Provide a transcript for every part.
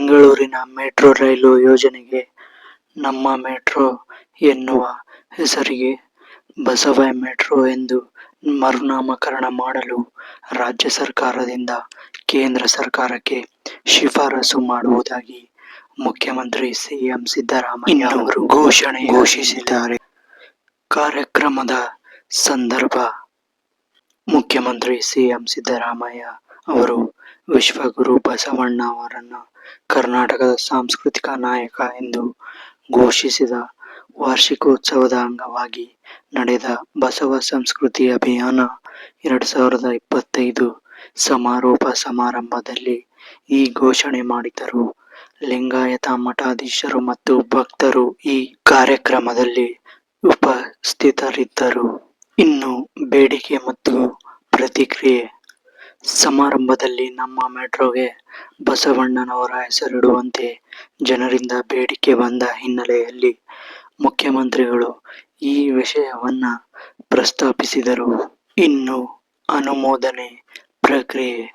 ಬೆಂಗಳೂರಿನ ಮೆಟ್ರೋ ರೈಲು ಯೋಜನೆಗೆ ನಮ್ಮ ಮೆಟ್ರೋ ಎನ್ನುವ ಹೆಸರಿಗೆ ಬಸವ ಮೆಟ್ರೋ ಎಂದು ಮರುನಾಮಕರಣ ಮಾಡಲು ರಾಜ್ಯ ಸರ್ಕಾರದಿಂದ ಕೇಂದ್ರ ಸರ್ಕಾರಕ್ಕೆ ಶಿಫಾರಸು ಮಾಡುವುದಾಗಿ ಮುಖ್ಯಮಂತ್ರಿ ಸಿಎಂ ಸಿದ್ದರಾಮಯ್ಯ ಅವರು ಘೋಷಣೆ ಘೋಷಿಸಿದ್ದಾರೆ. ಕಾರ್ಯಕ್ರಮದ ಸಂದರ್ಭ ಮುಖ್ಯಮಂತ್ರಿ ಸಿಎಂ ಸಿದ್ದರಾಮಯ್ಯ ಅವರು ವಿಶ್ವಗುರು ಬಸವಣ್ಣ ಅವರನ್ನು ಕರ್ನಾಟಕದ ಸಾಂಸ್ಕೃತಿಕ ನಾಯಕ ಎಂದು ಘೋಷಿಸಿದ ವಾರ್ಷಿಕೋತ್ಸವದ ಅಂಗವಾಗಿ ನಡೆದ ಬಸವ ಸಂಸ್ಕೃತಿ ಅಭಿಯಾನ ಎರಡು ಸಾವಿರದ ಇಪ್ಪತ್ತೈದು ಸಮಾರೋಪ ಸಮಾರಂಭದಲ್ಲಿ ಈ ಘೋಷಣೆ ಮಾಡಿದರು ಲಿಂಗಾಯತ ಮಠಾಧೀಶರು ಮತ್ತು ಭಕ್ತರು ಈ ಕಾರ್ಯಕ್ರಮದಲ್ಲಿ ಉಪಸ್ಥಿತರಿದ್ದರು. ಇನ್ನು ಬೇಡಿಕೆ ಮತ್ತು ಪ್ರತಿಕ್ರಿಯೆ ಸಮಾರಂಭದಲ್ಲಿ ನಮ್ಮ ಮೆಟ್ರೋಗೆ ಬಸವಣ್ಣನವರ ಹೆಸರಿಡುವಂತೆ ಜನರಿಂದ ಬೇಡಿಕೆ ಬಂದ ಹಿನ್ನೆಲೆಯಲ್ಲಿ ಮುಖ್ಯಮಂತ್ರಿಗಳು ಈ ವಿಷಯವನ್ನ ಪ್ರಸ್ತಾಪಿಸಿದರು. ಇನ್ನು ಅನುಮೋದನೆ ಪ್ರಕ್ರಿಯೆ.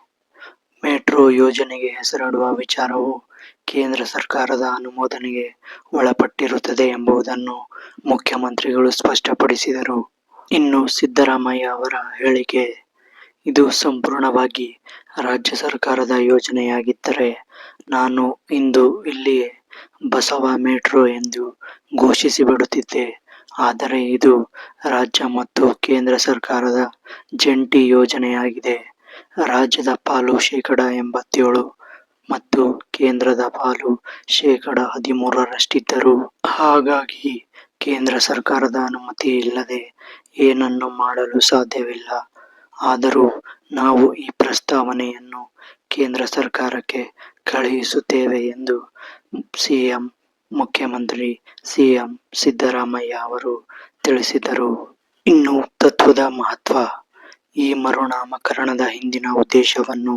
ಮೆಟ್ರೋ ಯೋಜನೆಗೆ ಹೆಸರಿಡುವ ವಿಚಾರವು ಕೇಂದ್ರ ಸರ್ಕಾರದ ಅನುಮೋದನೆಗೆ ಒಳಪಟ್ಟಿರುತ್ತದೆ ಎಂಬುದನ್ನು ಮುಖ್ಯಮಂತ್ರಿಗಳು ಸ್ಪಷ್ಟಪಡಿಸಿದರು. ಇನ್ನು ಸಿದ್ದರಾಮಯ್ಯ ಅವರ ಹೇಳಿಕೆ ಇದು ಸಂಪೂರ್ಣವಾಗಿ ರಾಜ್ಯ ಸರ್ಕಾರದ ಯೋಜನೆಯಾಗಿದ್ದರೆ ನಾನು ಇಂದು ಇಲ್ಲಿಯೇ ಬಸವ ಮೆಟ್ರೋ ಎಂದು ಘೋಷಿಸಿಬಿಡುತ್ತಿದ್ದೆ. ಆದರೆ ಇದು ರಾಜ್ಯ ಮತ್ತು ಕೇಂದ್ರ ಸರ್ಕಾರದ ಜಂಟಿ ಯೋಜನೆಯಾಗಿದೆ. ರಾಜ್ಯದ ಪಾಲು ಶೇಕಡ ಎಂಬತ್ತೇಳು ಮತ್ತು ಕೇಂದ್ರದ ಪಾಲು ಶೇಕಡ ಹದಿಮೂರರಷ್ಟಿದ್ದರು ಹಾಗಾಗಿ ಕೇಂದ್ರ ಸರ್ಕಾರದ ಅನುಮತಿ ಇಲ್ಲದೆ ಏನನ್ನು ಮಾಡಲು ಸಾಧ್ಯವಿಲ್ಲ. ಆದರೂ ನಾವು ಈ ಪ್ರಸ್ತಾವನೆಯನ್ನು ಕೇಂದ್ರ ಸರ್ಕಾರಕ್ಕೆ ಕಳುಹಿಸುತ್ತೇವೆ ಎಂದು ಸಿಎಂ ಮುಖ್ಯಮಂತ್ರಿ ಸಿಎಂ ಸಿದ್ದರಾಮಯ್ಯ ಅವರು ತಿಳಿಸಿದರು. ಇನ್ನು ತತ್ವದ ಮಹತ್ವ, ಈ ಮರುನಾಮಕರಣದ ಹಿಂದಿನ ಉದ್ದೇಶವನ್ನು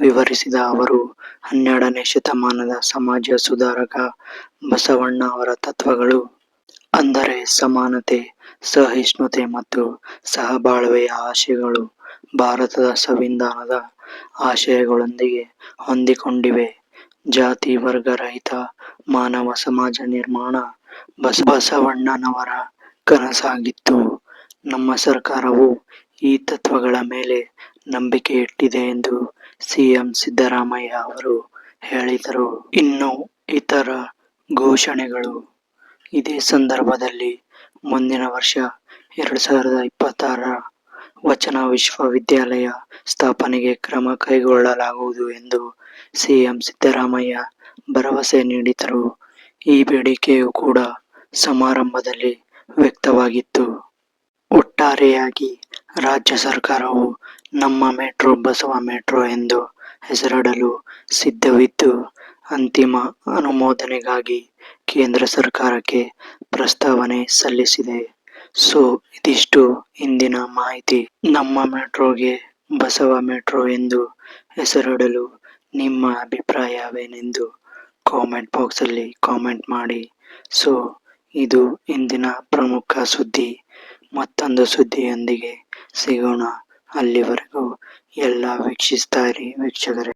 ವಿವರಿಸಿದ ಅವರು, ಹನ್ನೆರಡನೇ ಶತಮಾನದ ಸಮಾಜ ಸುಧಾರಕ ಬಸವಣ್ಣ ಅವರ ತತ್ವಗಳು ಅಂದರೆ ಸಮಾನತೆ, ಸಹಿಷ್ಣುತೆ ಮತ್ತು ಸಹಬಾಳ್ವೆಯ ಆಶಯಗಳು ಭಾರತದ ಸಂವಿಧಾನದ ಆಶಯಗಳೊಂದಿಗೆ ಹೊಂದಿಕೊಂಡಿವೆ. ಜಾತಿ, ವರ್ಗ ರಹಿತ ಮಾನವ ಸಮಾಜ ನಿರ್ಮಾಣ ಬಸವಣ್ಣನವರ ಕನಸಾಗಿತ್ತು. ನಮ್ಮ ಸರ್ಕಾರವು ಈ ತತ್ವಗಳ ಮೇಲೆ ನಂಬಿಕೆ ಇಟ್ಟಿದೆ ಎಂದು ಸಿಎಂ ಸಿದ್ದರಾಮಯ್ಯ ಅವರು ಹೇಳಿದರು. ಇನ್ನು ಇತರ ಘೋಷಣೆಗಳು ಇದೇ ಸಂದರ್ಭದಲ್ಲಿ ಮುಂದಿನ ವರ್ಷ ಎರಡು ಸಾವಿರದ ಇಪ್ಪತ್ತಾರರ ವಚನ ವಿಶ್ವವಿದ್ಯಾಲಯ ಸ್ಥಾಪನೆಗೆ ಕ್ರಮ ಕೈಗೊಳ್ಳಲಾಗುವುದು ಎಂದು ಸಿಎಂ ಸಿದ್ದರಾಮಯ್ಯ ಭರವಸೆ ನೀಡಿದರು. ಈ ಬೇಡಿಕೆಯು ಕೂಡ ಸಮಾರಂಭದಲ್ಲಿ ವ್ಯಕ್ತವಾಗಿತ್ತು. ಒಟ್ಟಾರೆಯಾಗಿ ರಾಜ್ಯ ಸರ್ಕಾರವು ನಮ್ಮ ಮೆಟ್ರೋ, ಬಸವ ಮೆಟ್ರೋ ಎಂದು ಹೆಸರಿಡಲು ಸಿದ್ಧವಿದ್ದು, ಅಂತಿಮ ಅನುಮೋದನೆಗಾಗಿ ಕೇಂದ್ರ ಸರ್ಕಾರಕ್ಕೆ ಪ್ರಸ್ತಾವನೆ ಸಲ್ಲಿಸಿದೆ. ಸೊ ಇದಿಷ್ಟು ಇಂದಿನ ಮಾಹಿತಿ. ನಮ್ಮ ಮೆಟ್ರೋಗೆ ಬಸವ ಮೆಟ್ರೋ ಎಂದು ಹೆಸರಿಡಲು ನಿಮ್ಮ ಅಭಿಪ್ರಾಯವೇನೆಂದು ಕಾಮೆಂಟ್ ಬಾಕ್ಸಲ್ಲಿ ಕಾಮೆಂಟ್ ಮಾಡಿ. ಸೊ ಇದು ಇಂದಿನ ಪ್ರಮುಖ ಸುದ್ದಿ. ಮತ್ತೊಂದು ಸುದ್ದಿಯೊಂದಿಗೆ ಸಿಗೋಣ. ಅಲ್ಲಿವರೆಗೂ ಎಲ್ಲ ವೀಕ್ಷಿಸ್ತಾ ಇರಿ, ವೀಕ್ಷಕರೇ.